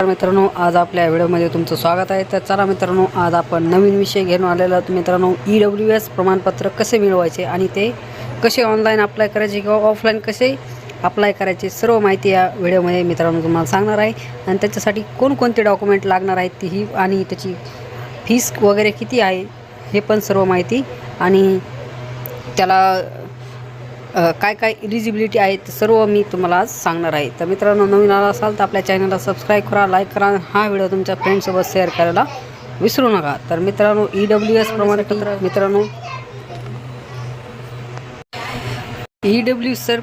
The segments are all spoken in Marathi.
तर मित्रांनो आज आपल्या व्हिडिओमध्ये तुमचं स्वागत आहे. तर चला मित्रांनो आज आपण नवीन विषय घेऊन आलेलो आहोत. मित्रांनो ई डब्ल्यू एस प्रमाणपत्र कसे मिळवायचे आणि ते कसे ऑनलाईन अप्लाय करायचे किंवा ऑफलाईन कसे अप्लाय करायचे सर्व माहिती या व्हिडिओमध्ये मित्रांनो तुम्हाला सांगणार आहे. आणि त्याच्यासाठी कोणकोणते डॉक्युमेंट लागणार आहेत तीही आणि त्याची फीस वगैरे किती आहे हे पण सर्व माहिती आणि त्याला काय काय इलिजिबिलिटी आहे ते सर्व मी तुम्हाला आज सांगणार आहे. तर मित्रांनो नवीन आला असाल तर आपल्या चॅनलला सबस्क्राईब करा लाईक करा हा व्हिडिओ तुमच्या फ्रेंडसोबत शेअर करायला विसरू नका. तर मित्रांनो ई डब्ल्यू एस प्रमाणपत्र मित्रांनो E W sir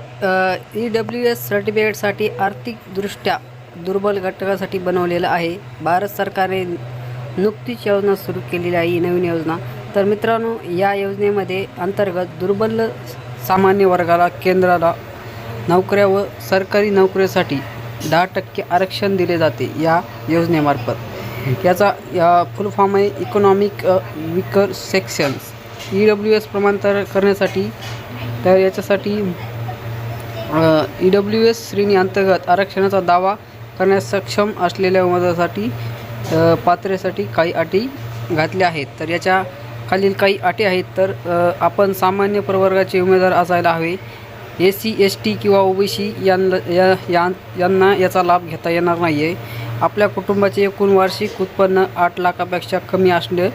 E W S सर्टिफिकेटसाठी आर्थिकदृष्ट्या दुर्बल घटकासाठी बनवलेलं आहे. भारत सरकारने नुकतीच योजना सुरू केलेली आहे ही नवीन योजना. तर मित्रांनो या योजनेमध्ये अंतर्गत दुर्बल सामान्य वर्गाला केंद्राला नोकऱ्या व सरकारी नोकऱ्यासाठी दहा टक्के आरक्षण दिले जाते या योजनेमार्फत. याचा या फुल फॉर्म आहे economic weaker sections E W S प्रमाणतर करण्यासाठी तर याच्यासाठी ई डब्ल्यू एस श्रेणी अंतर्गत आरक्षणाचा दावा करण्यास सक्षम असलेल्या उमेदवारासाठी पात्रेसाठी काही अटी घातल्या आहेत. तर याच्या खालील काही अटी आहेत तर आपण सामान्य प्रवर्गाचे उमेदवार असायला हवे. एस सी एस टी किंवा ओ बी सी यांना या यां- यांना याचा लाभ घेता येणार नाही आहे आपल्या कुटुंबाचे एकूण वार्षिक उत्पन्न आठ लाखापेक्षा कमी असणे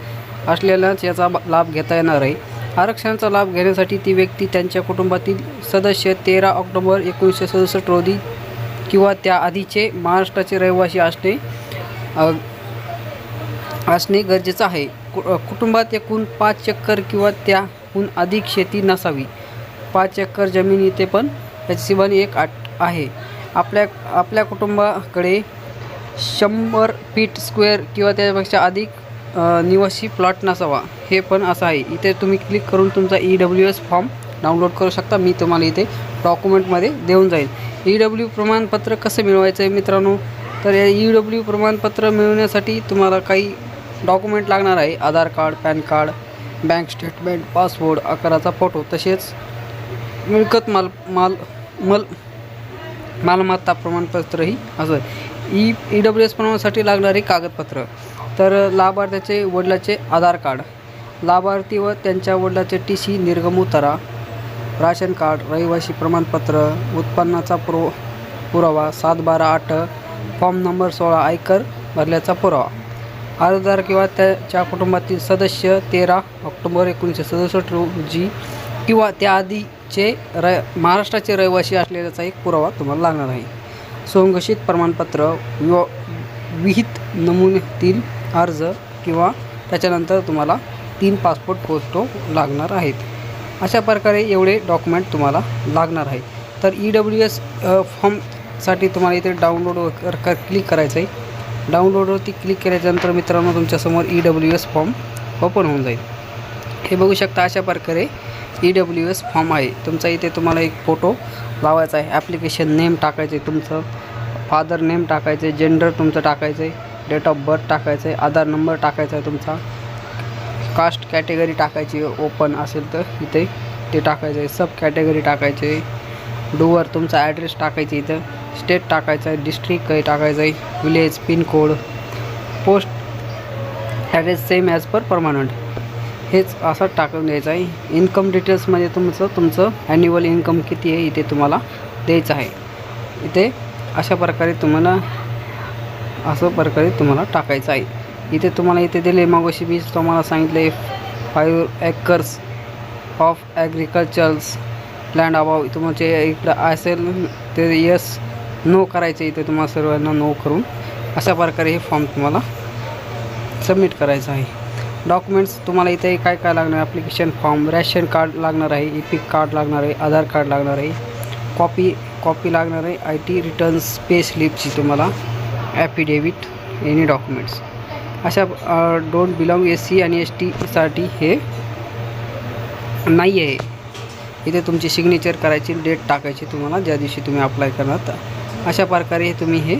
असलेल्याच याचा लाभ घेता येणार आहे. आरक्षणाचा लाभ घेण्यासाठी ती व्यक्ती त्यांच्या कुटुंबातील सदस्य तेरा ऑक्टोबर एकोणीसशे सदुसष्ट रोजी किंवा त्या आधीचे महाराष्ट्राचे रहिवासी असणे असणे गरजेचं आहे. कु कुटुंबात एकूण पाच एकर किंवा त्याहून अधिक शेती नसावी. पाच एकर जमीन इथे पण याची एक आट आहे. आपल्या आपल्या कुटुंबाकडे शंभर फीट स्क्वेअर किंवा त्याच्यापेक्षा अधिक निवासी प्लॉट नसावा. हे पण असं आहे. इथे तुम्ही क्लिक करून तुमचा E W S form download करू शकता. मी तुम्हाला इथे डॉक्युमेंटमध्ये देऊन जाईल. ई डब्ल्यू प्रमाणपत्र कसं मिळवायचं आहे मित्रांनो? तर या ई डब्ल्यू प्रमाणपत्र मिळवण्यासाठी तुम्हाला काही डॉक्युमेंट लागणार आहे. Aadhaar card pan card bank statement passport आकाराचा फोटो तसेच मिळकत माल माल मल मालमत्ता प्रमाणपत्रही असं ई ई डब्ल्यू एस प्रमाणासाठी लागणारी कागदपत्र. तर लाभार्थ्याचे वडिलाचे आधार कार्ड. लाभार्थी व त्यांच्या वडिलाचे टी सी निर्गम उतारा. राशन कार्ड रहिवासी प्रमाणपत्र उत्पन्नाचा पुरो पुरावा सात बारा आठ फॉर्म नंबर सोळा आयकर भरल्याचा पुरावा. अर्जदार किंवा त्याच्या कुटुंबातील सदस्य तेरा ऑक्टोबर एकोणीसशे सदुसष्ट रोजी किंवा त्याआधीचे र महाराष्ट्राचे रहिवासी असलेल्याचा एक पुरावा तुम्हाला लागणार आहे. संघोषित प्रमाणपत्र विव विहित नमुन्यातील अर्ज किंवा त्याच्यानंतर तुम्हाला तीन पासपोर्ट फोटो लागणार आहेत. अशा प्रकारे एवढे डॉक्युमेंट तुम्हाला लागणार आहे तर ई डब्ल्यू एस फॉर्मसाठी तुम्हाला इथे डाउनलोड कर क्लिक करायचं आहे डाउनलोडवरती क्लिक केल्याच्यानंतर मित्रांनो तुमच्यासमोर E W S form open होऊन जाईल. हे बघू शकता अशा प्रकारे ई डब्ल्यू एस फॉर्म आहे. तुमचा इथे तुम्हाला एक फोटो लावायचा आहे. ॲप्लिकेशन नेम टाकायचं आहे तुमचं. फादर नेम टाकायचं आहे. जेंडर तुमचं टाकायचं आहे. डेट ऑफ बर्थ टाकायचं आहे. आधार नंबर टाकायचा आहे तुमचा. कास्ट कॅटेगरी टाकायची ओपन असेल तर इथे ते टाकायचं आहे. सब कॅटेगरी टाकायचे आहे. तुमचा ॲड्रेस टाकायची इथं. स्टेट टाकायचं आहे डिस्ट्रिक्ट काही टाकायचं आहे village pincode post address same as per permanent हेच असं टाकून द्यायचं आहे. इन्कम डिटेल्समध्ये तुमचं तुमचं ॲन्युअल इन्कम किती आहे इथे तुम्हाला द्यायचं आहे. इथे अशा प्रकारे तुम्हाला असं प्रकारे तुम्हाला टाकायचं आहे. इथे तुम्हाला इथे दिले मागोशी बीज तुम्हाला सांगितले five acres of agricultures land above तुमचे इकडं असेल ते यस नो करायचं इथे तुम्हाला सर्वांना नो करून. अशा प्रकारे हे फॉर्म तुम्हाला सबमिट करायचं आहे. डॉक्युमेंट्स तुम्हाला इथे काय काय लागणार ॲप्लिकेशन फॉर्म रॅशन कार्ड लागणार आहे ई पी कार्ड लागणार आहे आधार कार्ड लागणार आहे कॉपी कॉपी लागणार आहे आय टी रिटर्न्स पे स्लिपची तुम्हाला ॲफिडेविट एनी डॉक्युमेंट्स अशा डोंट बिलॉंग एस सी आणि एस टीसाठी हे नाही आहे इथे तुमची सिग्नेचर करायची डेट टाकायची तुम्हाला ज्या दिवशी तुम्ही अप्लाय करणार. अशा प्रकारे तुम्ही हे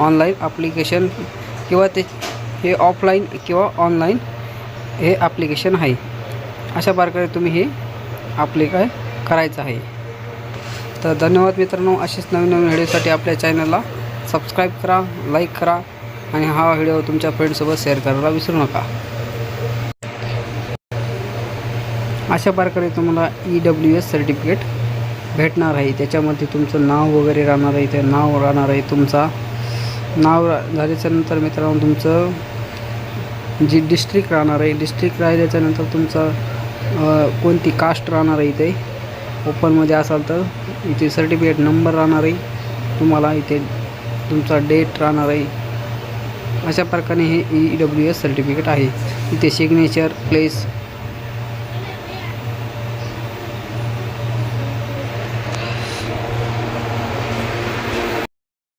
ऑनलाईन ॲप्लिकेशन किंवा ते हे ऑफलाईन किंवा ऑनलाईन हे ॲप्लिकेशन आहे. अशा प्रकारे तुम्ही हे अप्लिकाय करायचं आहे. तर धन्यवाद मित्रांनो असेच नवीन नवीन व्हिडिओसाठी आपल्या चॅनलला सबस्क्राईब करा लाईक करा आणि हा व्हिडिओ तुमच्या फ्रेंडसोबत शेअर करायला विसरू नका. अशा प्रकारे तुम्हाला ई डब्ल्यू एस सर्टिफिकेट भेटणार आहे. त्याच्यामध्ये तुमचं नाव वगैरे राहणार आहे. ते नाव राहणार आहे तुमचा. नाव रा- झाल्याच्यानंतर मित्रांनो तुमचं जी डिस्ट्रिक्ट राहणार आहे डिस्ट्रिक्ट राहिल्याच्यानंतर तुमचं कोणती कास्ट राहणार आहे इथे? ओपनमध्ये असाल तर इथे सर्टिफिकेट नंबर राहणार आहे. तुम्हाला इथे तुमचा डेट राहणार आहे. अशा प्रकारे हे ई डब्ल्यू एस सर्टिफिकेट आहे. इथे सिग्नेचर प्लेस